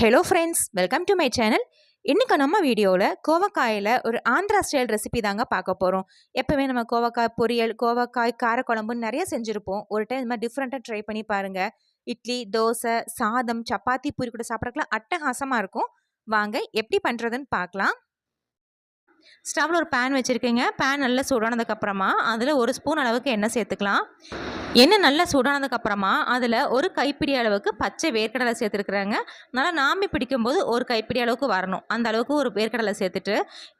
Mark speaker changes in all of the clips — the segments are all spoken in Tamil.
Speaker 1: Hello friends welcome to my channel இன்றைக்கி நம்ம வீடியோவில் கோவக்காயில் ஒரு ஆந்திரா ஸ்டைல் ரெசிபி தாங்க பார்க்க போகிறோம் எப்போவுமே நம்ம கோவக்காய் பொரியல் கோவக்காய் காரக்குழம்புன்னு நிறைய செஞ்சுருப்போம். ஒரு டைம் இந்த மாதிரி டிஃப்ரெண்ட்டாக ட்ரை பண்ணி பாருங்கள் இட்லி தோசை சாதம் சப்பாத்தி பூரி கூட சாப்பிட்றதுக்குலாம் அட்டகாசமாக இருக்கும். வாங்க எப்படி பண்ணுறதுன்னு பார்க்கலாம். ஸ்டவ்வில் ஒரு பேன் வச்சுருக்கீங்க. பேன் நல்லா சூடானதுக்கப்புறமா அதில் ஒரு ஸ்பூன் அளவுக்கு எண்ணெய் சேர்த்துக்கலாம். எண்ணெய் நல்லா சூடானதுக்கப்புறமா அதில் ஒரு கைப்பிடி அளவுக்கு பச்சை வேர்க்கடலை சேர்த்துருக்குறாங்க. நல்லா நாம்பி பிடிக்கும்போது ஒரு கைப்பிடி அளவுக்கு வரணும். அந்த அளவுக்கு ஒரு வேர்க்கடலை சேர்த்துட்டு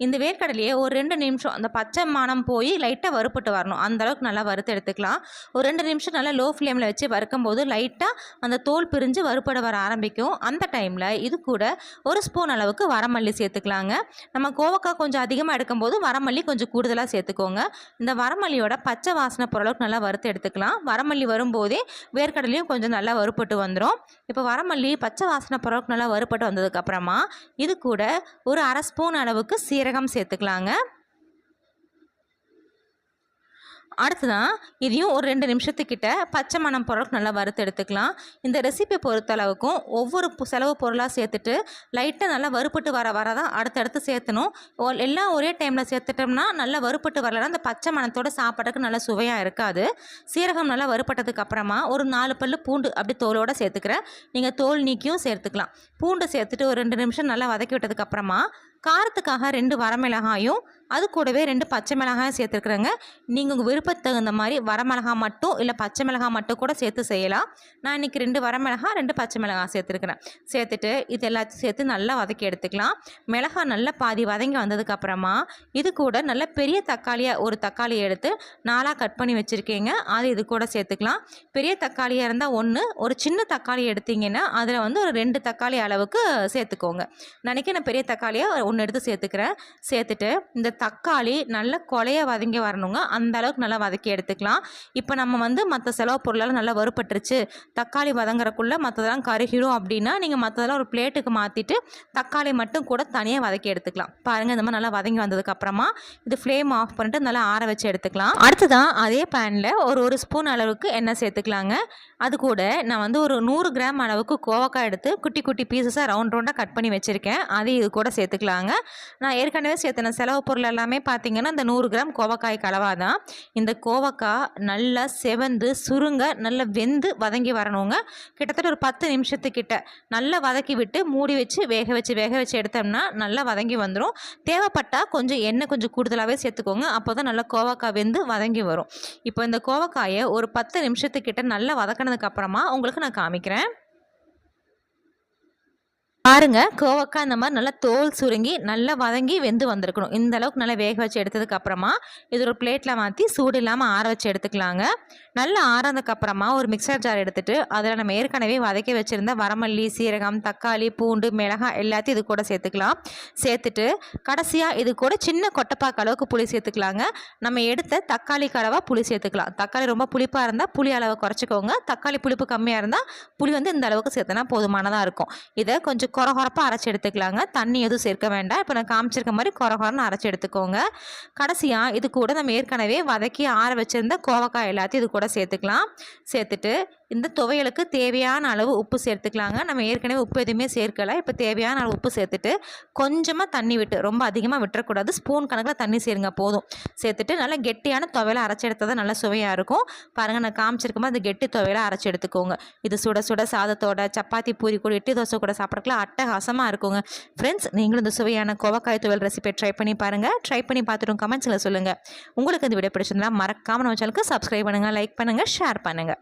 Speaker 1: இந்த வேர்க்கடலையே ஒரு ரெண்டு நிமிஷம் அந்த பச்சை மானம் போய் லைட்டாக வறுப்பட்டு வரணும். அந்த அளவுக்கு நல்லா வறுத்து எடுத்துக்கலாம். ஒரு ரெண்டு நிமிஷம் நல்லா லோ ஃப்ளேமில் வச்சு வறுக்கும் போது லைட்டாக அந்த தோல் பிரிஞ்சு வறுப்பட வர ஆரம்பிக்கும். அந்த டைமில் இது கூட ஒரு ஸ்பூன் அளவுக்கு வரமல்லி சேர்த்துக்கலாங்க. நம்ம கோவக்காய் கொஞ்சம் அதிகமாக எடுக்கும்போது வரமல்லி கொஞ்சம் கூடுதலாக சேர்த்துக்கோங்க. இந்த வரமல்லியோட பச்சை வாசனை போகிற அளவுக்கு நல்லா வறுத்து எடுத்துக்கலாம். வரமல்லி வரும்போதே வேர்க்கடலையும் கொஞ்சம் நல்லா வறுப்பட்டு வந்துடும் இப்போ வரமல்லி பச்சை வாசனை பரவுக்கு நல்லா வறுப்பட்டு வந்ததுக்கப்புறமா இது கூட ஒரு அரை ஸ்பூன் அளவுக்கு சீரகம் சேர்த்துக்கலாங்க. அடுத்ததான் இதையும் ஒரு ரெண்டு நிமிஷத்துக்கிட்ட பச்சை மணம் பொருளுக்கு நல்லா வறுத்து எடுத்துக்கலாம். இந்த ரெசிபி பொறுத்தளவுக்கும் ஒவ்வொரு செலவு பொருளாக சேர்த்துட்டு லைட்டாக நல்லா வறுப்பட்டு வர வர தான் அடுத்தடுத்து சேர்த்தணும். எல்லாம் ஒரே டைமில் சேர்த்துட்டோம்னா நல்லா வறுப்பட்டு வரல அந்த பச்சை மணத்தோட சாப்பாட்டுக்கு நல்லா சுவையாக இருக்காது. சீரகம் நல்லா வறுப்பட்டதுக்கு அப்புறமா ஒரு நாலு பல் பூண்டு அப்படி தோலோடு சேர்த்துக்கிறேன். நீங்கள் தோல் நீக்கியும் சேர்த்துக்கலாம். பூண்டு சேர்த்துட்டு ஒரு ரெண்டு நிமிஷம் நல்லா வதக்கி விட்டதுக்கப்புறமா காரத்துக்காக ரெண்டு வரமிளகாயும் அது கூடவே ரெண்டு பச்சை மிளகாயும் சேர்த்துருக்குறேங்க. நீங்கள் உங்கள் விருப்பத்துக்கு தகுந்த மாதிரி வரமிளகா மட்டும் இல்லை பச்சை மிளகா மட்டும் கூட சேர்த்து செய்யலாம். நான் இன்றைக்கி ரெண்டு வரமிளகா ரெண்டு பச்சை மிளகா சேர்த்துருக்குறேன். சேர்த்துட்டு இது எல்லாத்தையும் சேர்த்து நல்லா வதக்கி எடுத்துக்கலாம். மிளகா நல்லா பாதி வதங்கி வந்ததுக்கப்புறமா இது கூட நல்ல பெரிய தக்காளியாக ஒரு தக்காளியை எடுத்து நாலாக கட் பண்ணி வச்சுருக்கீங்க. அது இது கூட சேர்த்துக்கலாம். பெரிய தக்காளியாக இருந்தால் ஒன்று ஒரு சின்ன தக்காளி எடுத்திங்கன்னா அதில் வந்து ஒரு ரெண்டு தக்காளி அளவுக்கு சேர்த்துக்கோங்க. நினைக்க நான் பெரிய தக்காளியாக ஒன்று எடுத்து சேர்த்துக்கிறேன். சேர்த்துட்டு இந்த தக்காளி நல்ல கொலைய வதங்கி வரணுங்க. அந்த அளவுக்கு நல்லா வதக்கி எடுத்துக்கலாம். இப்போ நம்ம வந்து மற்ற செலவு பொருளெல்லாம் நல்லா வறுப்பட்டுருச்சு தக்காளி வதங்குறக்குள்ளே மற்றதெல்லாம் கருகிடும் அப்படின்னா நீங்கள் மற்றதெல்லாம் ஒரு பிளேட்டுக்கு மாற்றிட்டு தக்காளி மட்டும் கூட தனியாக வதக்கி எடுத்துக்கலாம். பாருங்கள் இந்த மாதிரி நல்லா வதங்கி வந்ததுக்கப்புறமா இது ஃப்ளேம் ஆஃப் பண்ணிட்டு நல்லா ஆற வச்சு எடுத்துக்கலாம். அடுத்ததான் அதே பேனில் ஒரு ஒரு ஸ்பூன் அளவுக்கு எண்ணெய் சேர்த்துக்கலாங்க. அது கூட நான் வந்து ஒரு நூறு கிராம் அளவுக்கு கோவக்காய் எடுத்து குட்டி குட்டி பீசஸாக ரவுண்ட் ரவுண்டாக கட் பண்ணி வச்சுருக்கேன். அதையும் இது கூட சேர்த்துக்கலாம் சேர்த்துக்கலாங்க நான் ஏற்கனவே சேர்த்துன செலவு பொருள் எல்லாமே பார்த்தீங்கன்னா இந்த நூறு கிராம் கோவக்காய் கலவா தான். இந்த கோவக்காய் நல்லா செவந்து சுருங்க நல்லா வெந்து வதங்கி வரணுங்க. கிட்டத்தட்ட ஒரு பத்து நிமிஷத்துக்கிட்ட நல்லா வதக்கி விட்டு மூடி வச்சு வேக வச்சு வேக வச்சு எடுத்தோம்னா நல்லா வதங்கி வந்துடும் தேவைப்பட்டால் கொஞ்சம் எண்ணெய் கொஞ்சம் கூடுதலாகவே சேர்த்துக்கோங்க. அப்போ தான் நல்லா கோவக்காய் வெந்து வதங்கி வரும். இப்போ இந்த கோவக்காயை ஒரு பத்து நிமிஷத்துக்கிட்ட நல்லா வதக்கினதுக்கப்புறமா உங்களுக்கு நான் காமிக்கிறேன். பாருங்க கோவக்காய் இந்த மாதிரி நல்லா தோல் சுருங்கி நல்லா வதங்கி வெந்து வந்திருக்கணும். இந்த அளவுக்கு நல்லா வேக வச்சு எடுத்ததுக்கு அப்புறமா இது ஒரு பிளேட்டில் மாற்றி சூடு இல்லாமல் ஆற வச்சு எடுத்துக்கலாங்க. நல்லா ஆறதுக்கப்புறமா ஒரு மிக்சர் ஜார் எடுத்துகிட்டு அதில் நம்ம ஏற்கனவே வதக்கி வச்சுருந்த வரமல்லி சீரகம் தக்காளி பூண்டு மிளகாய் எல்லாத்தையும் இது கூட சேர்த்துக்கலாம். சேர்த்துட்டு கடைசியாக இது கூட சின்ன கொட்டைப்பாக்கு அளவுக்கு புளி சேர்த்துக்கலாங்க. நம்ம எடுத்த தக்காளி கடவாக புளி சேர்த்துக்கலாம். தக்காளி ரொம்ப புளிப்பாக இருந்தால் புளி அளவை குறைச்சிக்கோங்க. தக்காளி புளிப்பு கம்மியாக இருந்தால் புளி வந்து இந்த அளவுக்கு சேர்த்தனா போதுமானதாக இருக்கும். இதை கொஞ்சம் குறை அரைச்சி எடுத்துக்கலாங்க. தண்ணி எதுவும் சேர்க்க வேண்டாம். இப்போ நான் காமிச்சிருக்க மாதிரி குறை அரைச்சி எடுத்துக்கோங்க. கடைசியாக இது கூட நம்ம ஏற்கனவே வதக்கி ஆற வச்சுருந்த கோவக்காய் எல்லாத்தையும் இது கூட சேர்த்துக்கலாம். சேர்த்துட்டு இந்த துவையலுக்கு தேவையான அளவு உப்பு சேர்த்துக்கலாங்க. நம்ம ஏற்கனவே உப்பு எதுவுமே சேர்க்கலை. இப்போ தேவையான அளவு உப்பு சேர்த்துட்டு கொஞ்சமாக தண்ணி விட்டு ரொம்ப அதிகமாக விட்டுறக்கூடாது. ஸ்பூன் கணக்கில் தண்ணி சேருங்க போதும். சேர்த்துட்டு நல்லா கெட்டியான துவையலை அரைச்சி எடுத்தால் நல்லா சுவையாக இருக்கும். பாருங்கள் நான் காமிச்சிருக்கமா அந்த கெட்டி துவையலை அரைச்சி எடுத்துக்கோங்க. இது சுட சுட சாதத்தோட சப்பாத்தி பூரி கூட இட்லி தோசை கூட சாப்பிட்றதுக்குலாம் அட்டகாசமாக இருக்குங்க. ஃப்ரெண்ட்ஸ் நீங்களும் இந்த சுவையான கோவக்காய் துவல் ரெசிபி ட்ரை பண்ணி பாருங்கள் ட்ரை பண்ணி பார்த்துட்டு கமெண்ட்ஸில் சொல்லுங்கள் உங்களுக்கு இந்த வீடியோ பிடிச்சிருந்தா மறக்காமல் நம்ம சேனலுக்கு சப்ஸ்கிரைப் பண்ணுங்கள் லைக் பண்ணுங்கள் ஷேர் பண்ணுங்கள்